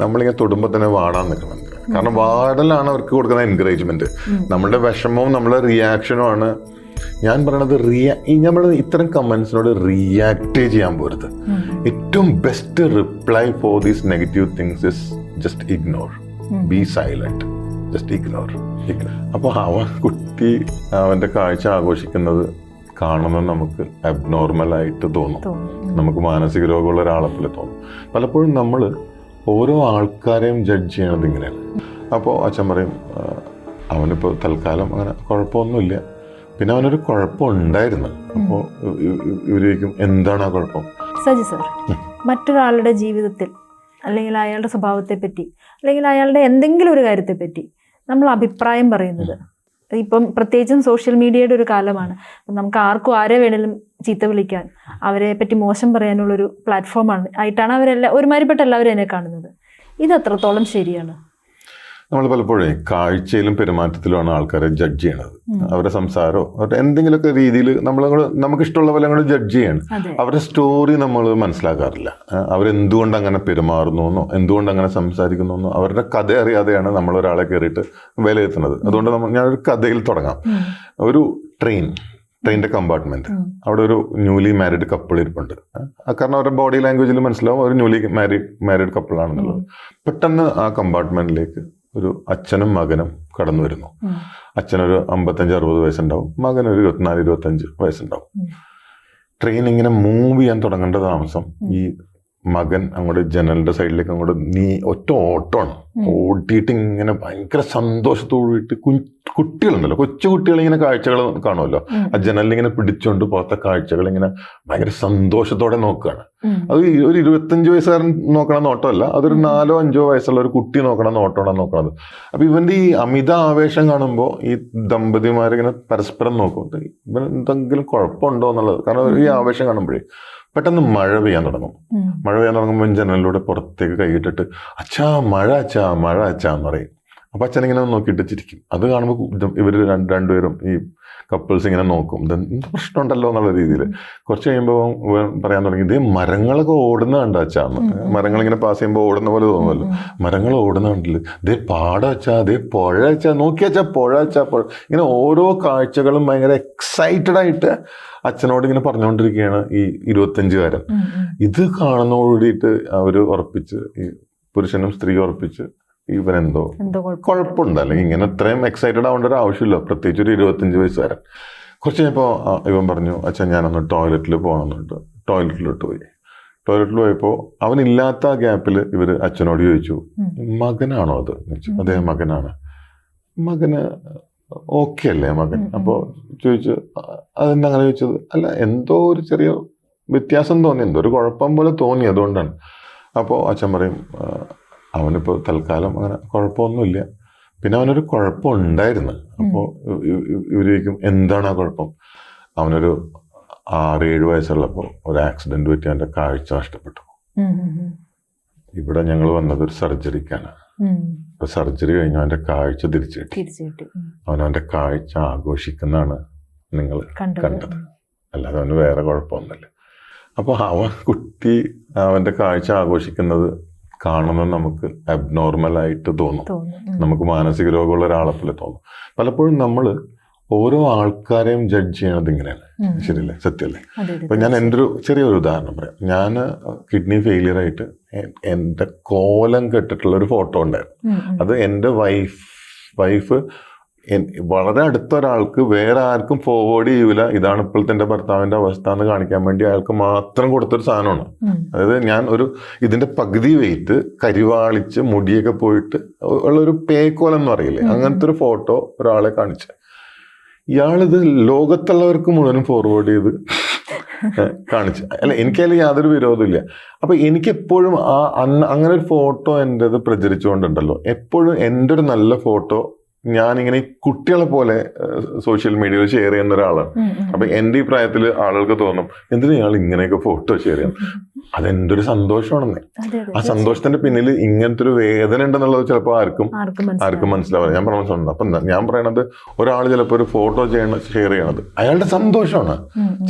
നമ്മളിങ്ങനെ തൊടുമ്പോൾ തന്നെ വാടാൻ നിൽക്കണം. കാരണം വാടലാണ് അവർക്ക് കൊടുക്കുന്ന എൻകറേജ്മെന്റ് നമ്മളുടെ വിഷമവും നമ്മളെ റിയാക്ഷനുമാണ് ഞാൻ പറയണത് റിയാ നമ്മൾ ഇത്തരം കമൻസിനോട് റിയാക്ട് ചെയ്യാൻ പോരുത്. ഏറ്റവും best reply for these negative things is just ignore be silent just ignore അപ്പോൾ അവൻ കുട്ടി അവന്റെ കാഴ്ച ആഘോഷിക്കുന്നത് കാണുന്നത് നമുക്ക് അബ്നോർമൽ ആയിട്ട് തോന്നും. നമുക്ക് മാനസിക രോഗമുള്ള ഒരാളെ പോലെ തോന്നും. പലപ്പോഴും നമ്മൾ ഓരോ ആൾക്കാരെയും ജഡ്ജ് ചെയ്യണത് ഇങ്ങനെയാണ്. അപ്പോൾ അച്ഛൻ പറയും അവനിപ്പോൾ തൽക്കാലം അങ്ങനെ കുഴപ്പമൊന്നുമില്ല. പിന്നെ അവനൊരു കുഴപ്പമുണ്ടായിരുന്നു. അപ്പോൾ ഇവരേക്കും എന്താണ് ആ കുഴപ്പം? സജി സർ മറ്റൊരാളുടെ ജീവിതത്തിൽ അല്ലെങ്കിൽ അയാളുടെ സ്വഭാവത്തെ പറ്റി അല്ലെങ്കിൽ അയാളുടെ എന്തെങ്കിലും ഒരു കാര്യത്തെ പറ്റി നമ്മൾ അഭിപ്രായം പറയുന്നത് ഇപ്പം പ്രത്യേകിച്ചും സോഷ്യൽ മീഡിയയുടെ ഒരു കാലമാണ്. നമുക്ക് ആർക്കും ആരെ വേണേലും ചീത്ത വിളിക്കാൻ അവരെ പറ്റി മോശം പറയാനുള്ളൊരു പ്ലാറ്റ്ഫോമാണ് ആയിട്ടാണ് അവരെല്ലാം ഒരുമാതിരിപ്പെട്ട എല്ലാവരും എന്നെ കാണുന്നത്. ഇത് അത്രത്തോളം ശരിയാണ്. നമ്മൾ പലപ്പോഴേ കാഴ്ചയിലും പെരുമാറ്റത്തിലുമാണ് ആൾക്കാരെ ജഡ്ജ് ചെയ്യണത്. അവരുടെ സംസാരമോ അവരുടെ എന്തെങ്കിലുമൊക്കെ രീതിയിൽ നമ്മൾ നമുക്ക് ഇഷ്ടമുള്ള പോലെ അങ്ങോട്ട് ജഡ്ജ് ചെയ്യണം. അവരുടെ സ്റ്റോറി നമ്മൾ മനസ്സിലാക്കാറില്ല. അവരെന്തുകൊണ്ട് അങ്ങനെ പെരുമാറുന്നു എന്നോ എന്തുകൊണ്ട് അങ്ങനെ സംസാരിക്കുന്നു എന്നോ അവരുടെ കഥ അറിയാതെയാണ് നമ്മൾ ഒരാളെ കയറിയിട്ട് വിലയിരുത്തുന്നത്. അതുകൊണ്ട് നമ്മൾ ഞാനൊരു കഥയിൽ തുടങ്ങാം. ഒരു ട്രെയിൻ ട്രെയിനിന്റെ കമ്പാർട്ട്മെന്റ് അവിടെ ഒരു ന്യൂലി മാരീഡ് കപ്പിൾ ഇരിപ്പുണ്ട്. കാരണം അവരുടെ ബോഡി ലാംഗ്വേജിൽ മനസ്സിലാവും ഒരു ന്യൂലി മാരീഡ് മാരീഡ് കപ്പിൾ ആണെന്നുള്ളത്. പെട്ടെന്ന് ആ കമ്പാർട്ട്മെന്റിലേക്ക് ഒരു അച്ഛനും മകനും കടന്നു വരുന്നു. അച്ഛനൊരു അമ്പത്തഞ്ച് അറുപത് വയസ്സുണ്ടാവും മകനൊരു ഇരുപത്തിനാല് ഇരുപത്തഞ്ച് വയസ്സുണ്ടാവും. ട്രെയിൻ ഇങ്ങനെ മൂവ് ചെയ്യാൻ തുടങ്ങേണ്ട താമസം ഈ മകൻ അങ്ങോട്ട് ജനലിന്റെ സൈഡിലേക്ക് അങ്ങോട്ട് നീ ഒറ്റ ഓട്ടമാണ്. ഓടിയിട്ട് ഇങ്ങനെ ഭയങ്കര സന്തോഷത്തോടിട്ട് കുട്ടികളുണ്ടല്ലോ കൊച്ചു കുട്ടികൾ ഇങ്ങനെ കാഴ്ചകൾ കാണുമല്ലോ. ആ ജനലിൽ ഇങ്ങനെ പിടിച്ചോണ്ട് പോകാത്ത കാഴ്ചകൾ ഇങ്ങനെ ഭയങ്കര സന്തോഷത്തോടെ നോക്കുകയാണ്. അത് ഒരു ഇരുപത്തഞ്ച് വയസ്സുകാരൻ നോക്കണ നോട്ടമല്ല അതൊരു നാലോ അഞ്ചോ വയസ്സുള്ള ഒരു കുട്ടി നോക്കണ നോട്ടമാണ് നോക്കണത്. അപ്പൊ ഇവന്റെ ഈ അമിത ആവേശം കാണുമ്പോൾ ഈ ദമ്പതിമാരിങ്ങനെ പരസ്പരം നോക്കും. ഇവൻ എന്തെങ്കിലും കുഴപ്പമുണ്ടോ എന്നുള്ളത്. കാരണം ഈ ആവേശം കാണുമ്പോഴേ പെട്ടെന്ന് മഴ പെയ്യാൻ തുടങ്ങും. മഴ പെയ്യാൻ തുടങ്ങുമ്പോൾ ജനലിലൂടെ പുറത്തേക്ക് കൈയിട്ടിട്ട് അച്ഛാ മഴ അച്ഛാ മഴ അച്ഛാ എന്ന് പറയും. അപ്പൊ അച്ഛൻ ഇങ്ങനെ നോക്കിയിട്ട് ചിരിക്കും. അത് കാണുമ്പോൾ ഇവർ രണ്ടുപേരും ഈ കപ്പിൾസ് ഇങ്ങനെ നോക്കും. ഇത് എന്ത് പ്രശ്നമുണ്ടല്ലോ എന്നുള്ള രീതിയിൽ കുറച്ച് കഴിയുമ്പോൾ പറയാൻ തുടങ്ങി ഇതേ മരങ്ങളൊക്കെ ഓടുന്ന കണ്ട അച്ചാന്ന് മരങ്ങൾ ഇങ്ങനെ പാസ് ചെയ്യുമ്പോൾ ഓടുന്ന പോലെ തോന്നുമല്ലോ. മരങ്ങൾ ഓടുന്ന കണ്ടില്ല? ദേ പാട അതേ പുഴ വെച്ചാൽ നോക്കി വെച്ചാ പുഴ വെച്ചാൽ പുഴ. ഇങ്ങനെ ഓരോ കാഴ്ചകളും ഭയങ്കര എക്സൈറ്റഡ് ആയിട്ട് അച്ഛനോട് ഇങ്ങനെ പറഞ്ഞുകൊണ്ടിരിക്കുകയാണ് ഈ ഇരുപത്തഞ്ചുകാരൻ. ഇത് കാണുന്നതോടുകൂടിയിട്ട് അവർ ഉറപ്പിച്ച് ഈ പുരുഷനും സ്ത്രീയും ഉറപ്പിച്ച് ഇവനെന്തോ കുഴപ്പമുണ്ട്. അല്ലെങ്കിൽ ഇങ്ങനെ ഇത്രയും എക്സൈറ്റഡ് ആവേണ്ട ഒരു ആവശ്യമില്ല. പ്രത്യേകിച്ച് ഒരു ഇരുപത്തഞ്ച് വയസ്സുകാരൻ കുറച്ച് കഴിഞ്ഞപ്പോൾ ഇവൻ പറഞ്ഞു അച്ഛൻ ഞാനൊന്ന് ടോയ്ലറ്റിൽ പോകണമെന്നുണ്ട് ടോയ്ലറ്റിലോട്ട് പോയി. ടോയ്ലറ്റിൽ പോയപ്പോൾ അവനില്ലാത്ത ആ ഗ്യാപ്പിൽ ഇവർ അച്ഛനോട് ചോദിച്ചു. മകനാണോ അത്? അദ്ദേഹം മകനാണ്. മകന് ഓക്കെ അല്ലേ മകൻ. അപ്പോൾ ചോദിച്ചു "അ- അതെന്താ? അങ്ങനെ ചോദിച്ചത് അല്ല എന്തോ ഒരു ചെറിയ വ്യത്യാസം തോന്നി. എന്തോ ഒരു കുഴപ്പം പോലെ തോന്നി അതുകൊണ്ടാണ്. അപ്പോൾ അച്ഛൻ പറയും "ആ, അവനിപ്പോൾ തൽക്കാലം അങ്ങനെ കുഴപ്പമൊന്നുമില്ല. പിന്നെ അവനൊരു കുഴപ്പമുണ്ടായിരുന്നു. അപ്പോൾ ഇവരേക്കും എന്താണ് ആ കുഴപ്പം? അവനൊരു ആറ് ഏഴ് വയസ്സുള്ളപ്പോൾ ഒരു ആക്സിഡന്റ് പറ്റി അവന്റെ കാഴ്ച നഷ്ടപ്പെട്ടു. ഇവിടെ ഞങ്ങൾ വന്നത് ഒരു സർജറിക്കാണ്. അപ്പൊ അപ്പോൾ സർജറി കഴിഞ്ഞ് അവന്റെ കാഴ്ച തിരിച്ചു കിട്ടി. അവൻ അവന്റെ കാഴ്ച ആഘോഷിക്കുന്നതാണ് നിങ്ങൾ കണ്ടത്. കണ്ടത്. അല്ലാതെ അവന് വേറെ കുഴപ്പമൊന്നുമില്ല. അപ്പോൾ അവൻ കുട്ടി അവന്റെ കാഴ്ച ആഘോഷിക്കുന്നത് കാണുന്നത് നമുക്ക് അബ്നോർമലായിട്ട് തോന്നും. തോന്നുന്നു നമുക്ക് മാനസിക രോഗമുള്ള ഒരാളെ പോലെ തോന്നും. പലപ്പോഴും നമ്മൾ ഓരോ ആൾക്കാരെയും ജഡ്ജ് ചെയ്യണത് ഇങ്ങനെയാണ് ശരിയല്ലേ? സത്യമല്ലേ അതെ ഞാൻ എന്റെ ഒരു ചെറിയൊരു ഉദാഹരണം പറയാം. ഞാൻ കിഡ്നി ഫെയിലിയർ ആയിട്ട് എന്റെ കോലം കെട്ടിട്ടുള്ള ഒരു ഫോട്ടോ ഉണ്ടായിരുന്നു. അത് എന്റെ വൈഫ് വൈഫ് വളരെ അടുത്ത ഒരാൾക്ക് വേറെ ആർക്കും ഫോർവേഡ് ചെയ്യൂല. ഇതാണ് ഇപ്പോഴത്തെ എന്റെ ഭർത്താവിന്റെ അവസ്ഥ എന്ന് കാണിക്കാൻ വേണ്ടി അയാൾക്ക് മാത്രം കൊടുത്തൊരു സാധനമാണ്. അതായത് ഞാൻ ഒരു ഇതിന്റെ പകുതി വെയിറ്റ് കരിവാളിച്ച് മുടിയൊക്കെ പോയിട്ട് ഉള്ള ഒരു പേക്കോലം എന്ന് പറയില്ലേ? അങ്ങനത്തെ ഒരു ഫോട്ടോ ഒരാളെ കാണിച്ച്. ഇയാളിത് ലോകത്തുള്ളവർക്ക് മുഴുവനും ഫോർവേഡ് ചെയ്ത് കാണിച്ചു. അല്ല എനിക്കതിൽ യാതൊരു വിരോധമില്ല അപ്പൊ എനിക്ക് എപ്പോഴും ആ അന്ന് അങ്ങനെ ഒരു ഫോട്ടോ എന്റെത് പ്രചരിച്ചുകൊണ്ടുണ്ടല്ലോ. എപ്പോഴും എന്റെ ഒരു നല്ല ഫോട്ടോ ഞാനിങ്ങനെ കുട്ടികളെ പോലെ സോഷ്യൽ മീഡിയയിൽ ഷെയർ ചെയ്യുന്ന ഒരാളാണ്. അപ്പൊ എന്റെ ഈ പ്രായത്തിൽ ആളുകൾക്ക് തോന്നും എന്തിനാ ഇയാൾ ഇങ്ങനെയൊക്കെ ഫോട്ടോ ഷെയർ ചെയ്യാം അതെന്റെ ഒരു സന്തോഷമാണെന്നേ ആ സന്തോഷത്തിന്റെ പിന്നിൽ ഇങ്ങനത്തെ ഒരു വേദന ഉണ്ടെന്നുള്ളത് ചിലപ്പോൾ ആർക്കും ആർക്കും മനസ്സിലാവില്ല. ഞാൻ പറഞ്ഞ സ്വന്തം അപ്പൊ ഞാൻ പറയണത് ഒരാൾ ചിലപ്പോൾ ഒരു ഫോട്ടോ ചെയ്യണ ഷെയർ ചെയ്യണത് അയാളുടെ സന്തോഷമാണ്.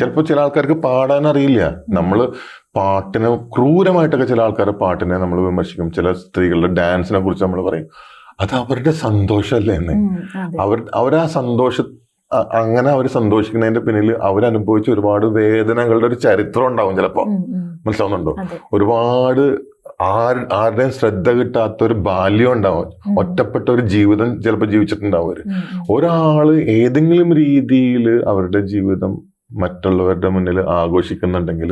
ചിലപ്പോൾ ചില ആൾക്കാർക്ക് പാടാൻ അറിയില്ല. നമ്മൾ പാട്ടിനെ ക്രൂരമായിട്ടൊക്കെ ചില ആൾക്കാരെ പാട്ടിനെ നമ്മൾ വിമർശിക്കും. ചില സ്ത്രീകളുടെ ഡാൻസിനെ കുറിച്ച് നമ്മൾ പറയും. അത് അവരുടെ സന്തോഷമല്ലേ എന്ന്. അവർ അവരാ സന്തോഷ അങ്ങനെ അവർ സന്തോഷിക്കുന്നതിന്റെ പിന്നിൽ അവരനുഭവിച്ച ഒരുപാട് വേദനകളുടെ ഒരു ചരിത്രം ഉണ്ടാവും ചിലപ്പോ. മനസ്സിലാവുന്നുണ്ടോ? ഒരുപാട് ആര് ആരുടെയും ശ്രദ്ധ കിട്ടാത്ത ഒരു ബാല്യം ഉണ്ടാവും. ഒറ്റപ്പെട്ട ഒരു ജീവിതം ചിലപ്പോൾ ജീവിച്ചിട്ടുണ്ടാവും ഉം. ഒരാൾ ഏതെങ്കിലും രീതിയിൽ അവരുടെ ജീവിതം മറ്റുള്ളവരുടെ മുന്നിൽ ആഘോഷിക്കുന്നുണ്ടെങ്കിൽ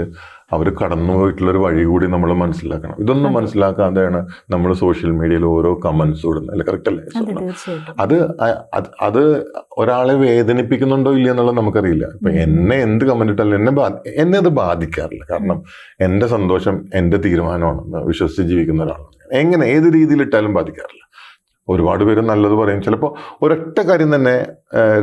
അവർ കടന്നു പോയിട്ടുള്ള ഒരു വഴി കൂടി നമ്മൾ മനസ്സിലാക്കണം. ഇതൊന്നും മനസ്സിലാക്കാതെയാണ് നമ്മൾ സോഷ്യൽ മീഡിയയിൽ ഓരോ കമന്റ്സ് ഇടുന്നത്. അല്ലെ? കറക്റ്റ് അല്ലേ അതെ അത് ഒരാളെ വേദനിപ്പിക്കുന്നുണ്ടോ ഇല്ല എന്നുള്ളത് നമുക്കറിയില്ല. ഇപ്പൊ എന്നെ എന്ത് കമന്റ് ഇട്ടാലും എന്നെ ബാ- എന്നെ അത് ബാധിക്കാറില്ല. കാരണം എന്റെ സന്തോഷം എന്റെ തീരുമാനമാണെന്ന് വിശ്വസിച്ച് ജീവിക്കുന്ന ഒരാളാണ് എങ്ങനെ ഏത് രീതിയിൽ ഇട്ടാലും ബാധിക്കാറില്ല. ഒരുപാട് പേര് നല്ലത് പറയും. ചിലപ്പോൾ ഒരൊറ്റ കാര്യം തന്നെ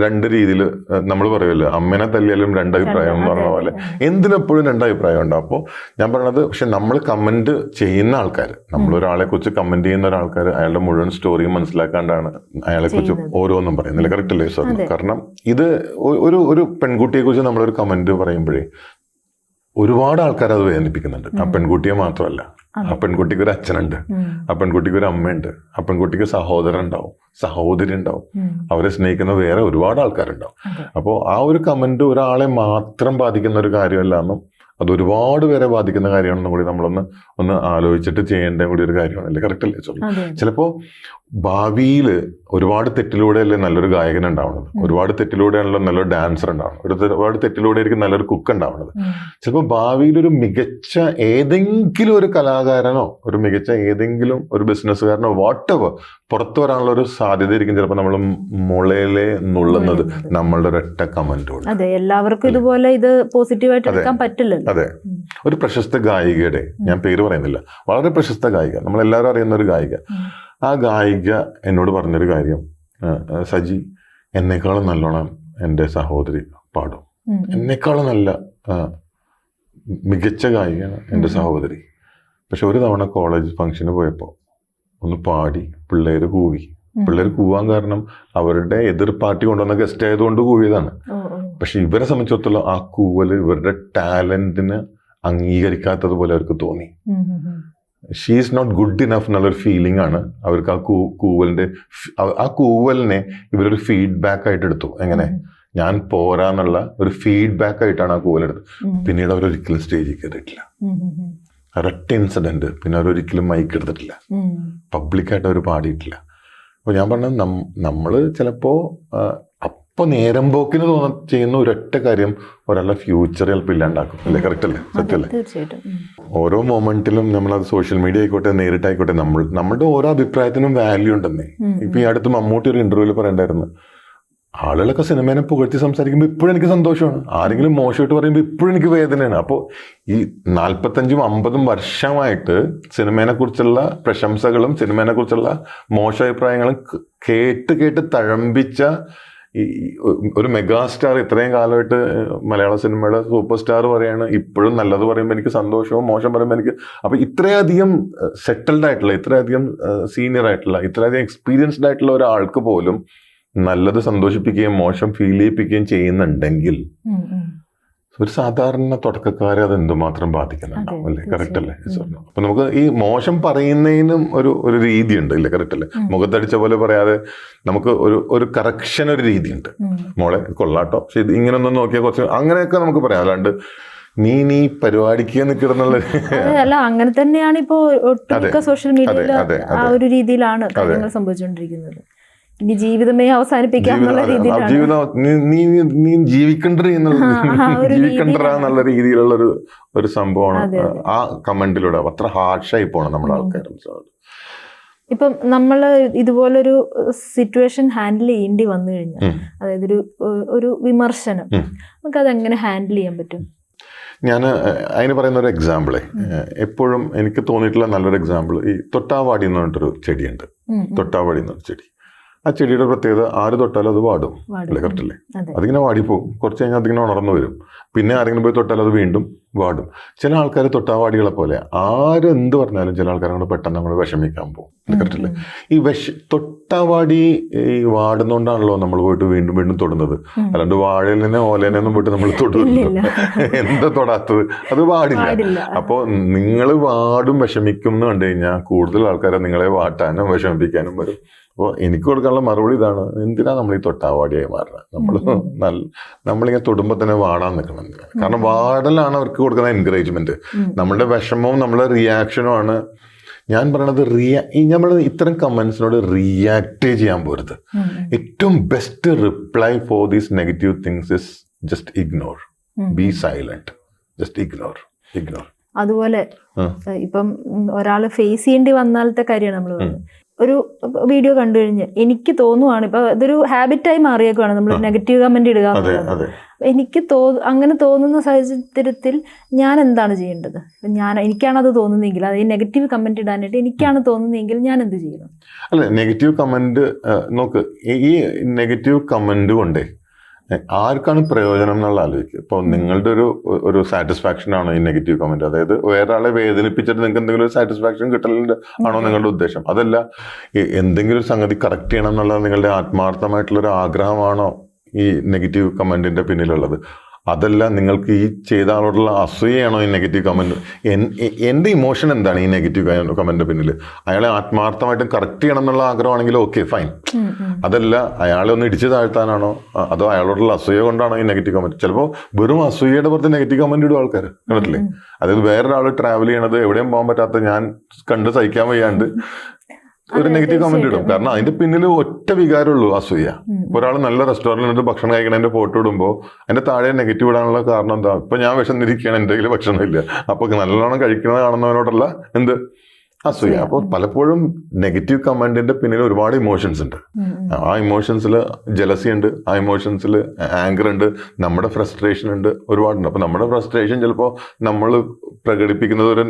രണ്ട് രീതിയിൽ നമ്മൾ പറയുമല്ലോ അമ്മേനെ തല്ലിയാലും രണ്ടഭിപ്രായം എന്ന് പറഞ്ഞ പോലെ. എന്തിനെപ്പോഴും രണ്ടഭിപ്രായം ഉണ്ടാവും അപ്പോൾ ഞാൻ പറയണത് പക്ഷെ നമ്മൾ കമന്റ് ചെയ്യുന്ന ആൾക്കാർ നമ്മൾ ഒരാളെ കുറിച്ച് കമന്റ് ചെയ്യുന്ന ഒരാൾക്കാർ അയാളുടെ മുഴുവൻ സ്റ്റോറിയും മനസ്സിലാക്കാണ്ടാണ് അയാളെ കുറിച്ച് ഓരോന്നും പറയുന്നില്ല കറക്റ്റ് അല്ലേ സാർ. കാരണം ഇത് ഒരു ഒരു പെൺകുട്ടിയെ കുറിച്ച് നമ്മളൊരു കമന്റ് പറയുമ്പോഴേ ഒരുപാട് ആൾക്കാർ അത് വേദനിപ്പിക്കുന്നുണ്ട്. ആ. പെൺകുട്ടിയെ മാത്രമല്ല. ആ. പെൺകുട്ടിക്ക് ഒരു അച്ഛനുണ്ട്. ആ പെൺകുട്ടിക്ക് ഒരു അമ്മയുണ്ട്. ആ പെൺകുട്ടിക്ക് സഹോദരൻ ഉണ്ടാവും സഹോദരി ഉണ്ടാവും അവരെ സ്നേഹിക്കുന്ന വേറെ ഒരുപാട് ആൾക്കാരുണ്ടാവും. അപ്പോൾ ആ ഒരു കമന്റ് ഒരാളെ മാത്രം ബാധിക്കുന്ന ഒരു കാര്യമല്ല എന്നും അത് ഒരുപാട് പേരെ ബാധിക്കുന്ന കാര്യമാണെന്നും കൂടി നമ്മളൊന്ന് ഒന്ന് ആലോചിച്ചിട്ട് ചെയ്യേണ്ട കൂടി ഒരു കാര്യമാണ്. അല്ലേ? കറക്റ്റ് അല്ലേ? ചിലപ്പോൾ ഭാവിയിൽ ഒരുപാട് തെറ്റിലൂടെയല്ലേ നല്ലൊരു ഗായകൻ ഉണ്ടാവുന്നത്? ഒരുപാട് തെറ്റിലൂടെയാണല്ലോ നല്ലൊരു ഡാൻസർ ഉണ്ടാവുന്നത്. ഒരു ഒരുപാട് തെറ്റിലൂടെ ആയിരിക്കും നല്ലൊരു കുക്ക് ഉണ്ടാവുന്നത്. ചിലപ്പോൾ ഭാവിയിൽ ഒരു മികച്ച ഏതെങ്കിലും ഒരു കലാകാരനോ ഒരു മികച്ച ഏതെങ്കിലും ഒരു ബിസിനസ്സുകാരനോ വാട്ടവർ പുറത്തു വരാനുള്ള ഒരു സാധ്യത ആയിരിക്കും ചിലപ്പോൾ നമ്മൾ മുളയിലെ നുള്ളുന്നത്. നമ്മളുടെ ഒരൊറ്റ കമന്റോട് അതെ എല്ലാവർക്കും ഇതുപോലെ ഇത് പോസിറ്റീവായിട്ട്. എടുക്കാൻ പറ്റില്ല അതെ. ഒരു പ്രശസ്ത ഗായികയുടെ ഞാൻ പേര് പറയുന്നില്ല വളരെ പ്രശസ്ത ഗായിക നമ്മളെല്ലാവരും അറിയുന്ന ഒരു ഗായിക. ആ ഗായിക എന്നോട് പറഞ്ഞൊരു കാര്യം സജി എന്നെക്കാളും നല്ലോണം എന്റെ സഹോദരി പാടും. എന്നെക്കാളും നല്ല മികച്ച ഗായികയാണ് എന്റെ സഹോദരി പക്ഷെ ഒരു തവണ കോളേജ് ഫംഗ്ഷന് പോയപ്പോൾ ഒന്ന് പാടി പിള്ളേർ കൂവി. പിള്ളേർ കൂവാൻ കാരണം അവരുടെ എതിർ പാർട്ടി കൊണ്ടുവന്ന ഗസ്റ്റ് ആയതുകൊണ്ട് കൂവിയതാണ്. പക്ഷെ ഇവരെ സംബന്ധിച്ചിടത്തോളം ആ കൂവൽ ഇവരുടെ ടാലന്റിന് അംഗീകരിക്കാത്തതുപോലെ അവർക്ക് തോന്നി. She is not good enough എന്നുള്ളൊരു ഫീലിംഗ് ആണ്. അവർക്ക് ആ കൂ കൂവലിന്റെ ആ- കൂവലിനെ ഇവരൊരു ഫീഡ്ബാക്ക് ആയിട്ട് എടുത്തു. എങ്ങനെ? ഞാൻ പോരാന്നുള്ള ഒരു ഫീഡ്ബാക്ക് ആയിട്ടാണ് ആ ഉം, പിന്നീട് അവരൊരിക്കലും സ്റ്റേജിൽ കയറിയിട്ടില്ല. റട്ട്. ഒരൊറ്റ ഇൻസിഡന്റ് പിന്നെ അവരൊരിക്കലും മൈക്ക് എടുത്തിട്ടില്ല. പബ്ലിക്കായിട്ട് അവർ പാടിയിട്ടില്ല. അപ്പോൾ ഞാൻ പറഞ്ഞത് നമ്മൾ ചിലപ്പോൾ അപ്പോൾ നേരം പോക്കിന് തോന്ന ചെയ്യുന്ന ഒരൊറ്റ കാര്യം ഒരാളുടെ ഫ്യൂച്ചർ ചിലപ്പോൾ ഇല്ലാണ്ടാക്കും. അല്ലേ? കറക്റ്റ് അല്ലേ? സത്യല്ലേ സത്യമല്ലേ. ഓരോ മൊമെന്റിലും നമ്മളത് സോഷ്യൽ മീഡിയ ആയിക്കോട്ടെ നേരിട്ടായിക്കോട്ടെ നമ്മൾ നമ്മുടെ ഓരോ അഭിപ്രായത്തിനും വാല്യൂ ഉണ്ടെന്നേ. ഇപ്പൊ ഈ അടുത്ത് മമ്മൂട്ടി ഒരു ഇന്റർവ്യൂവിൽ പറയണ്ടായിരുന്നു. ആളുകളൊക്കെ സിനിമേനെ പുകഴ്ത്തി സംസാരിക്കുമ്പോൾ ഇപ്പോഴും എനിക്ക് സന്തോഷമാണ്. ആരെങ്കിലും മോശമായിട്ട് പറയുമ്പോൾ ഇപ്പോഴും എനിക്ക് വേദനയാണ്. അപ്പോൾ ഈ നാൽപ്പത്തഞ്ചും അമ്പതും വർഷമായിട്ട് സിനിമേനെ കുറിച്ചുള്ള പ്രശംസകളും സിനിമേനെ കുറിച്ചുള്ള മോശാഭിപ്രായങ്ങളും അഭിപ്രായങ്ങളും കേട്ട് കേട്ട് തഴമ്പിച്ച ഈ ഒരു മെഗാസ്റ്റാർ ഇത്രയും കാലമായിട്ട് മലയാള സിനിമയുടെ സൂപ്പർ സ്റ്റാർ പറയാണ് ഇപ്പോഴും നല്ലത് പറയുമ്പോൾ എനിക്ക് സന്തോഷവും മോശം പറയുമ്പോൾ എനിക്ക് അപ്പം ഇത്രയധികം സെറ്റിൽഡ് ആയിട്ടുള്ള ഇത്രയധികം സീനിയർ ആയിട്ടുള്ള ഇത്രയധികം എക്സ്പീരിയൻസ്ഡ് ആയിട്ടുള്ള ഒരാൾക്ക് പോലും നല്ലത് സന്തോഷിപ്പിക്കുകയും മോശം ഫീൽ ചെയ്യിപ്പിക്കുകയും ചെയ്യുന്നുണ്ടെങ്കിൽ. ഒരു സാധാരണ തുടക്കക്കാരെ അത് എന്തുമാത്രം ബാധിക്കുന്നുണ്ടാവും അല്ലേ? കറക്റ്റ് അല്ലേ. അപ്പൊ നമുക്ക് ഈ മോശം പറയുന്നതിനും ഒരു ഒരു രീതിയുണ്ട് ഇല്ലേ? കറക്റ്റ് അല്ലേ. മുഖത്തടിച്ച പോലെ പറയാതെ നമുക്ക് ഒരു ഒരു കറക്ഷൻ ഒരു രീതിയുണ്ട്. മോളെ കൊള്ളാട്ടോ. പക്ഷെ ഇത് ഇങ്ങനെ ഒന്ന് നോക്കിയാൽ കുറച്ച് അങ്ങനെയൊക്കെ നമുക്ക് പറയാം. അല്ലാണ്ട് നീ നീ പരിപാടിക്ക് നിൽക്കുന്നുള്ള അതെ, അല്ല അങ്ങനെ തന്നെയാണ് ഇപ്പോ ഒട്ടുമിക്ക സോഷ്യൽ മീഡിയയിൽ ആ ഒരു രീതിയിലാണ് കാര്യങ്ങൾ സംഭവിച്ചുകൊണ്ടിരിക്കുന്നത്. ഇനി ജീവിതമേ അവസാനിപ്പിക്കാം എന്നുള്ള രീതിയിലാണ്. നീ നീ എന്നുള്ള ജീവിക്കണ്ട. രീതിയിലുള്ള ഒരു ഒരു സംഭവമാണ്. ആ കമന്റിലൂടെ. അത്ര ഹാർഷായി പോണം നമ്മുടെ. ആൾക്കാർ ഇപ്പം നമ്മൾ ഇതുപോലൊരു സിറ്റുവേഷൻ ഹാൻഡിൽ ചെയ്യേണ്ടി വന്നു കഴിഞ്ഞാൽ അതായത് ഒരു ഒരു വിമർശനം നമുക്ക് അതെങ്ങനെ എങ്ങനെ ഹാൻഡിൽ ചെയ്യാൻ പറ്റും? ഞാൻ അതിന് പറയുന്ന ഒരു എക്സാമ്പിളെ. എപ്പോഴും എനിക്ക് തോന്നിയിട്ടുള്ള നല്ലൊരു എക്സാമ്പിൾ ഈ തൊട്ടാവാടി എന്ന് പറഞ്ഞിട്ടൊരു ചെടിയുണ്ട്. തൊട്ടാവാടി എന്ന് തൊട്ടാവാടി എന്നൊരു ചെടി. ആ ചെടിയുടെ പ്രത്യേകത ആര് തൊട്ടാലും അത് വാടും. അല്ലെ? കറക്റ്റ് അല്ലേ? അതെ. അതിങ്ങനെ വാടിപ്പോവും കുറച്ച് കഴിഞ്ഞാൽ അതിങ്ങനെ ഉണർന്നു വരും. പിന്നെ ആരെങ്കിലും പോയി തൊട്ടാൽ അത് വീണ്ടും വാടും. ചില ആൾക്കാർ തൊട്ടാവാടികളെ പോലെ ആര് എന്ത് പറഞ്ഞാലും ചില ആൾക്കാരെ കൊണ്ട് പെട്ടെന്ന് അങ്ങോട്ട് വിഷമിക്കാൻ പോകും. കറക്റ്റ് അല്ലേ? ഈ വിഷ തൊട്ടാവാടി ഈ വാടുന്നോണ്ടാണല്ലോ നമ്മൾ പോയിട്ട് വീണ്ടും വീണ്ടും തൊടുന്നത്. അല്ലാണ്ട് വാഴയിൽ നിന്ന് ഓലേനെ ഒന്നും പോയിട്ട് നമ്മൾ തൊടുന്നില്ല. എന്താ തൊടാത്തത്? അത് പാടില്ല അപ്പോൾ നിങ്ങൾ വാടും വിഷമിക്കും എന്ന് കണ്ടു കഴിഞ്ഞാൽ കൂടുതൽ ആൾക്കാരെ നിങ്ങളെ വാട്ടാനും വിഷമിപ്പിക്കാനും വരും. അപ്പോൾ എനിക്ക് കൊടുക്കാനുള്ള മറുപടി ഇതാണ്. എന്തിനാ നമ്മൾ ഈ തൊട്ടാവാടിയായി മാറുന്നത് നമ്മൾ. നല്ല നമ്മളിങ്ങനെ തൊടുമ്പോൾ തന്നെ വാടാൻ നിൽക്കണം? കാരണം വാടലാണ് അവർക്ക് കൊടുക്കുന്ന എൻകറേജ്മെന്റ്. നമ്മളുടെ വിഷമവും നമ്മളെ റിയാക്ഷനും ആണ്. ഞാൻ പറയണത് റിയാ ഈ നമ്മൾ ഇത്തരം കമൻസിനോട് റിയാക്ട് ചെയ്യാൻ പോരുത്. ഏറ്റവും best reply for these negative things is just ignore be silent just ignore ignore അതുപോലെ ഇപ്പം ഒരാൾ ഫേസ് ചെയ്യേണ്ടി വന്നാലത്തെ കാര്യമാണ് നമ്മൾ ഒരു വീഡിയോ കണ്ടു കഴിഞ്ഞ് എനിക്ക് തോന്നുവാണ് ഇപ്പൊ ഇതൊരു ഹാബിറ്റായി മാറിയേക്കുവാണ് നമ്മൾ നെഗറ്റീവ് കമന്റ് ഇടുക അതെ അതെ. എനിക്ക് തോ അങ്ങനെ തോന്നുന്ന സാഹചര്യത്തിൽ ഞാൻ എന്താണ് ചെയ്യേണ്ടത്? ഞാൻ ഞാൻ എനിക്കാണത് തോന്നുന്നതെങ്കിൽ അത് ഈ നെഗറ്റീവ് കമന്റ് ഇടാനായിട്ട് എനിക്കാണ് തോന്നുന്നതെങ്കിൽ ഞാൻ എന്ത് ചെയ്യണം? അല്ല നെഗറ്റീവ് കമന്റ് നോക്ക് ഈ- നെഗറ്റീവ് കമന്റ് കൊണ്ടേ ആർക്കാണ് പ്രയോജനം എന്നുള്ള ആലോചിക്കുക. ഇപ്പോൾ നിങ്ങളുടെ ഒരു ഒരു സാറ്റിസ്ഫാക്ഷൻ ആണോ ഈ നെഗറ്റീവ് കമന്റ് അതായത് വേറൊരാളെ ആളെ വേദനിപ്പിച്ചിട്ട് നിങ്ങൾക്ക് എന്തെങ്കിലും ഒരു സാറ്റിസ്ഫാക്ഷൻ കിട്ടലുണ്ട് ആണോ നിങ്ങളുടെ ഉദ്ദേശം? അതല്ല എന്തെങ്കിലും ഒരു സംഗതി കറക്റ്റ് ചെയ്യണം എന്നുള്ളത് നിങ്ങളുടെ ആത്മാർത്ഥമായിട്ടുള്ള ഒരു ആഗ്രഹമാണോ ഈ നെഗറ്റീവ് കമന്റിന്റെ പിന്നിലുള്ളത്? അതല്ല നിങ്ങൾക്ക് ഈ ചെയ്ത ആളോടുള്ള അസൂയയാണോ ഈ നെഗറ്റീവ് കമന്റ് എന്റെ ഇമോഷൻ എന്താണ് ഈ നെഗറ്റീവ് കമന്റ് പിന്നിൽ അയാളെ ആത്മാർത്ഥമായിട്ടും കറക്റ്റ് ചെയ്യണം എന്നുള്ള ആഗ്രഹമാണെങ്കിൽ ഓക്കെ ഫൈൻ. അതല്ല അയാളെ ഒന്ന് ഇടിച്ചു താഴ്ത്താനാണോ? അതോ അയാളോടുള്ള അസൂയ കൊണ്ടാണോ ഈ നെഗറ്റീവ് കമന്റ് ചിലപ്പോൾ വെറും അസൂയയുടെ പുറത്ത് നെഗറ്റീവ് കമന്റ് ഇടും ആൾക്കാർ കണ്ടിട്ടില്ലേ. അതായത് വേറൊരാൾ ട്രാവൽ ചെയ്യണത് എവിടെയും പോകാൻ പറ്റാത്ത ഞാൻ കണ്ട് സഹിക്കാൻ വയ്യാണ്ട് ഒരു നെഗറ്റീവ് കമന്റ് ഇടും. കാരണം അതിന്റെ പിന്നിൽ ഒറ്റ വികാരമുള്ളൂ അസൂയ. ഒരാൾ നല്ല റെസ്റ്റോറന്റിൽ ഭക്ഷണം കഴിക്കണതിന്റെ ഫോട്ടോ ഇടുമ്പോൾ അതിന്റെ താഴെ നെഗറ്റീവ് ഇടാനുള്ള കാരണം എന്താ? ഇപ്പൊ ഞാൻ വിശന്നിരിക്കുകയാണ് എന്തെങ്കിലും ഭക്ഷണം ഇല്ല അപ്പൊ നല്ലോണം കഴിക്കുന്നത് കാണുന്നവനോടുള്ള എന്ത്? അസൂയ. അപ്പോൾ പലപ്പോഴും നെഗറ്റീവ് കമന്റിന്റെ പിന്നിൽ ഒരുപാട് ഇമോഷൻസ് ഉണ്ട്. ആ ഇമോഷൻസിൽ ജലസി ഉണ്ട് ആ ഇമോഷൻസിൽ ആങ്കർ ഉണ്ട് നമ്മുടെ ഫ്രസ്ട്രേഷൻ ഉണ്ട് ഒരുപാടുണ്ട്. അപ്പോൾ നമ്മുടെ ഫ്രസ്ട്രേഷൻ ചിലപ്പോൾ നമ്മൾ പ്രകടിപ്പിക്കുന്നത് ഒരു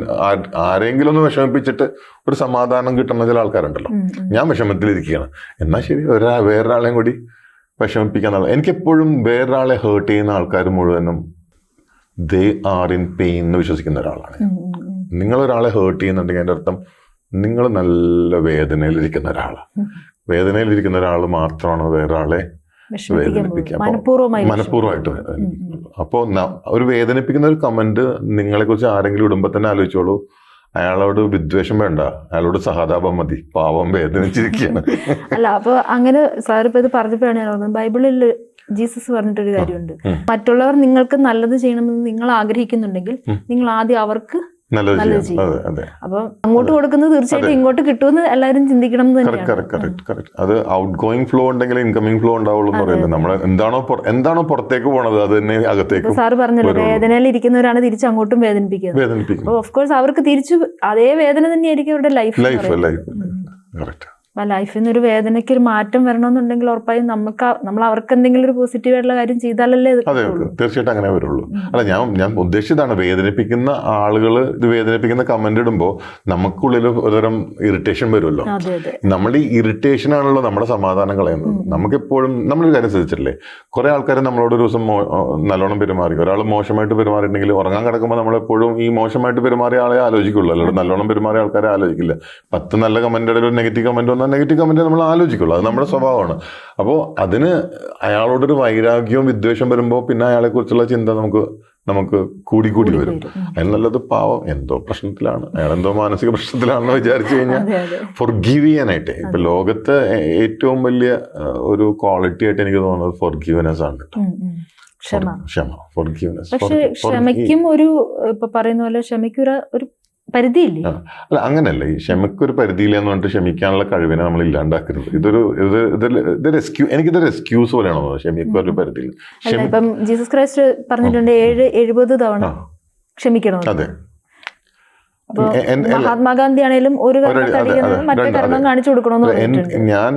ആരെങ്കിലും ഒന്ന് വിഷമിപ്പിച്ചിട്ട് ഒരു സമാധാനം കിട്ടുന്ന ചില ആൾക്കാരുണ്ടല്ലോ. ഞാൻ വിഷമത്തിലിരിക്കുകയാണ്. എന്നാൽ ശരി ഒരാ വേറൊരാളെയും കൂടി വിഷമിപ്പിക്കാൻ എനിക്കെപ്പോഴും വേറൊരാളെ ഹേർട്ട് ചെയ്യുന്ന ആൾക്കാർ മുഴുവനും ദേ ആർ ഇൻ പെയിൻ എന്ന് വിശ്വസിക്കുന്ന ഒരാളാണ് ഒരാളെ ഹേർട്ട് ചെയ്യുന്നുണ്ടെങ്കിൽ അതിന്റെ അർത്ഥം നിങ്ങൾ നല്ല വേദനയിലിരിക്കുന്ന ഒരാളാണ്. വേദനയിലിരിക്കുന്ന ഒരാൾ മാത്രമാണ് വേറൊരാളെ വേദനിപ്പിക്കുക മനഃപൂർവമായിട്ട്. അപ്പോൾ ഒരു വേദനിപ്പിക്കുന്ന ഒരു കമന്റ് നിങ്ങളെ കുറിച്ച് ആരെങ്കിലും ഇടുമ്പോൾ തന്നെ ആലോചിച്ചോളൂ. അയാളോട് വിദ്വേഷം വേണ്ട. അയാളോട് സഹതാപം മതി. പാവം വേദനിച്ചിരിക്കുകയാണ്. അല്ല അപ്പൊ അങ്ങനെ സാർ ഇപ്പൊ ഇത് പറഞ്ഞപ്പോഴാണ് ഞാൻ ഓർക്കുന്നത്. ബൈബിളിൽ ജീസസ് പറഞ്ഞിട്ടൊരു കാര്യമുണ്ട്. മറ്റുള്ളവർ നിങ്ങൾക്ക് നല്ലത് ചെയ്യണമെന്ന് നിങ്ങൾ ആഗ്രഹിക്കുന്നുണ്ടെങ്കിൽ നിങ്ങൾ ആദ്യം അവർക്ക് നല്ലത് ചെയ്യാം അപ്പൊ അങ്ങോട്ട് കൊടുക്കുന്നത് തീർച്ചയായിട്ടും ഇങ്ങോട്ട് കിട്ടുമെന്ന് എല്ലാവരും ചിന്തിക്കണം അത് ഔട്ട് ഗോയിങ് ഫ്ലോ ഉണ്ടെങ്കിൽ ഇൻകമിങ് ഫ്ലോ ഉണ്ടാവുള്ളൂ എന്ന് പറയുന്നത്. നമ്മൾ എന്താണോ എന്താണോ പുറത്തേക്ക് പോണത് അത് തന്നെ അകത്തേക്ക് സാറ് പറഞ്ഞല്ലോ വേദനയിൽ ഇരിക്കുന്നവരാണ് തിരിച്ച് അങ്ങോട്ടും വേദനിപ്പിക്കുന്നത്. വേദനിപ്പിക്കുന്നത് ഓഫ് കോഴ്സ് അവർക്ക് തിരിച്ചു അതേ വേദന തന്നെയായിരിക്കും അവരുടെ ലൈഫ് ലൈഫ് ലൈഫ് കറക്റ്റ് അപ്പൊ ലൈഫിൽ നിന്നൊരു വേദനയ്ക്ക് ഒരു മാറ്റം വരണമെന്നുണ്ടെങ്കിൽ ഉറപ്പായും നമുക്ക് നമ്മൾ അവർക്ക് എന്തെങ്കിലും ഒരു പോസിറ്റീവ് ആയിട്ടുള്ള കാര്യം ചെയ്താലല്ലേ അതെ. തീർച്ചയായിട്ടും അങ്ങനെ വരുള്ളൂ. അല്ല ഞാൻ ഞാൻ ഉദ്ദേശിച്ചതാണ് വേദനിപ്പിക്കുന്ന ആളുകൾ ഇത് വേദനിപ്പിക്കുന്ന കമന്റ് ഇടുമ്പോൾ നമുക്കുള്ളിൽ ഒരുതരം ഇറിറ്റേഷൻ വരുമല്ലോ. നമ്മുടെ ഈ ഇറിറ്റേഷൻ ആണല്ലോ നമ്മുടെ സമാധാനം കളയുന്നത്. നമുക്കെപ്പോഴും നമ്മളൊരു കാര്യം ശ്രദ്ധിച്ചിട്ടില്ലേ? കുറെ ആൾക്കാർ നമ്മളോട് ഒരു ദിവസം നല്ലോണം പെരുമാറി. ഒരാൾ മോശമായിട്ട് പെരുമാറിയിട്ടുണ്ടെങ്കിൽ ഉറങ്ങാൻ കിടക്കുമ്പോൾ നമ്മളെപ്പോഴും ഈ മോശമായിട്ട് പെരുമാറിയ ആളെ ആലോചിക്കുള്ളൂ. അല്ലെങ്കിൽ നല്ലോണം പെരുമാറിയ ആൾക്കാരെ ആലോചിക്കില്ല. പത്ത് നല്ല കമന്റ് ഒരു നെഗറ്റീവ് കമന്റ് വന്നാൽ നെഗറ്റീവ് കമന്റ് നമ്മൾ ആലോചിക്കുള്ളൂ. അത് നമ്മുടെ സ്വഭാവമാണ്. അപ്പോൾ അതിന് അയാളോടൊരു വൈരാഗ്യവും വിദ്വേഷം വരുമ്പോൾ പിന്നെ അയാളെക്കുറിച്ചുള്ള ചിന്ത നമുക്ക് നമുക്ക് കൂടി കൂടി വരും. അതിന് നല്ലത് പാവം എന്തോ പ്രശ്നത്തിലാണ്. അയാൾ എന്തോ മാനസിക പ്രശ്നത്തിലാണെന്ന് വിചാരിച്ചു കഴിഞ്ഞാൽ ഫൊർഗീവ് ചെയ്യാനായിട്ട്. ഇപ്പൊ ലോകത്ത് ഏറ്റവും വലിയ ഒരു ക്വാളിറ്റി ആയിട്ട് എനിക്ക് തോന്നുന്നത് ഫൊർഗീവനെസ് ആണ് കേട്ടോ. ക്ഷമ. ക്ഷമ. ഫൊർഗീവ്നെസ് പക്ഷേ ക്ഷമയ്ക്കും ഒരു ഇപ്പൊ പറയുന്ന പോലെ ക്ഷമയ്ക്ക് ഒരു ഒരു പരിധിയില്ലേ. അല്ല അങ്ങനെയല്ല ഈ ക്ഷമയ്ക്കൊരു പരിധിയില്ലെന്ന് പറഞ്ഞിട്ട് ക്ഷമിക്കാനുള്ള കഴിവിനെ നമ്മൾ ഇല്ലാണ്ടാക്കരുത്. ഇതൊരു ഇത് ഇതൊരു റെസ്ക്യൂ എക്സ്ക്യൂ എനിക്കിതൊരു എക്സ്ക്യൂസ് പോലെയാണോ ക്ഷമിക്കൊരു പരിധിയില്ല ഇപ്പം ജീസസ് ക്രൈസ്റ്റ് പറഞ്ഞിട്ടുണ്ട് ഏഴ് എഴുപത് തവണ ക്ഷമിക്കണം അതെ. മഹാത്മാഗാന്ധി ആണെങ്കിലും ഒരു മറ്റേ കാണിച്ചു കൊടുക്കണമെന്ന് ഞാൻ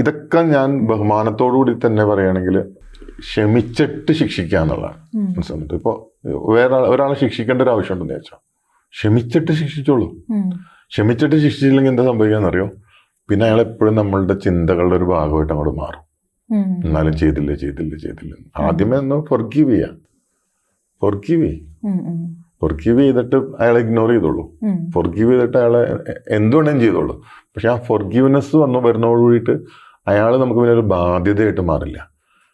ഇതൊക്കെ ഞാൻ ബഹുമാനത്തോടുകൂടി തന്നെ പറയുകയാണെങ്കിൽ ക്ഷമിച്ചിട്ട് ശിക്ഷിക്കുക എന്നുള്ളതാണ്. ഇപ്പോൾ വേറെ ഒരാളെ ശിക്ഷിക്കേണ്ട ഒരു ആവശ്യമുണ്ടെന്ന് വെച്ചാൽ ക്ഷമിച്ചിട്ട് ശിക്ഷിച്ചോളൂ. ക്ഷമിച്ചിട്ട് ശിക്ഷിച്ചില്ലെങ്കിൽ എന്താ സംഭവിക്കാന്നറിയോ? പിന്നെ അയാൾ എപ്പോഴും നമ്മളുടെ ചിന്തകളുടെ ഒരു ഭാഗമായിട്ട് അങ്ങോട്ട് മാറും. എന്നാലും ചെയ്തില്ല ചെയ്തില്ല ചെയ്തില്ല ആദ്യമേ ഒന്ന് ഫൊർഗീവ് ചെയ്യാം. ഫൊർഗീവ് ചെയ്യും. ഫൊർഗീവ് ചെയ്തിട്ട് അയാളെ ഇഗ്നോർ ചെയ്തോളൂ. ഫൊർഗീവ് ചെയ്തിട്ട് അയാളെ എന്തുവേണേലും ചെയ്തോളൂ. പക്ഷെ ആ ഫൊർഗീവ്നെസ് വന്നു വരുന്നതോട് കൂടിയിട്ട് അയാൾ നമുക്ക് പിന്നെ ഒരു ബാധ്യതയായിട്ട് മാറില്ല.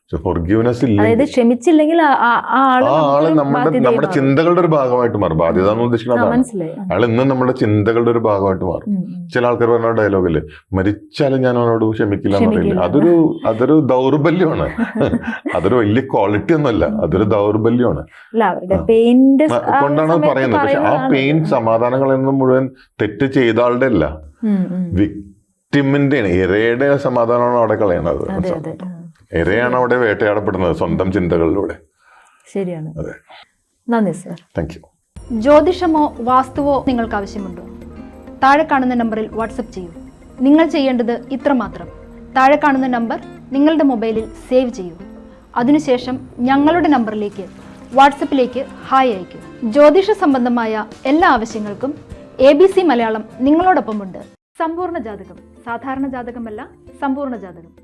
പക്ഷെ ഫൊർഗീവ്നെസ് അതായത് ക്ഷമിച്ചില്ലെങ്കിൽ ആൾ നമ്മുടെ നമ്മുടെ ചിന്തകളുടെ ഒരു ഭാഗമായിട്ട് മാറും. ബാധ്യത എന്ന് ഉദ്ദേശിക്കുന്നത്. അയാൾ ഇന്നും നമ്മുടെ ചിന്തകളുടെ ഒരു ഭാഗമായിട്ട് മാറും. ചില ആൾക്കാർ പറഞ്ഞ ഡയലോഗിൽ മരിച്ചാലും ഞാൻ അവനോട് ക്ഷമിക്കില്ല എന്ന് പറയില്ല? അതൊരു അതൊരു ദൗർബല്യമാണ്. അതൊരു വലിയ ക്വാളിറ്റി ഒന്നുമല്ല. അതൊരു ദൗർബല്യമാണ്. കൊണ്ടാണ് പറയുന്നത്. പക്ഷെ ആ പെയിൻ സമാധാനങ്ങളെന്നും മുഴുവൻ തെറ്റ് ചെയ്ത ആളുടെ അല്ല വിക്ടിമിന്റെ ഇരയുടെ സമാധാനമാണ് അവിടെ കളയണത്. ഇരയാണ് അവിടെ വേട്ടയാടപ്പെടുന്നത് സ്വന്തം ചിന്തകളിലൂടെ. ശരിയാണ്. അതെ. നന്ദി സർ. താങ്ക് യു ജ്യോതിഷമോ വാസ്തുവോ നിങ്ങൾക്ക് ആവശ്യമുണ്ടോ താഴെ കാണുന്ന നമ്പറിൽ വാട്സപ്പ് ചെയ്യൂ. നിങ്ങൾ ചെയ്യേണ്ടത് ഇത്രമാത്രം. താഴെ കാണുന്ന നമ്പർ നിങ്ങളുടെ മൊബൈലിൽ സേവ് ചെയ്യൂ. അതിനുശേഷം ഞങ്ങളുടെ നമ്പറിലേക്ക് വാട്സപ്പിലേക്ക് ഹായ് അയയ്ക്കൂ. ജ്യോതിഷ സംബന്ധമായ എല്ലാ ആവശ്യങ്ങൾക്കും എ ബി സി മലയാളം നിങ്ങളോടൊപ്പമുണ്ട്. സമ്പൂർണ ജാതകം. സാധാരണ ജാതകമല്ല സമ്പൂർണ ജാതകം.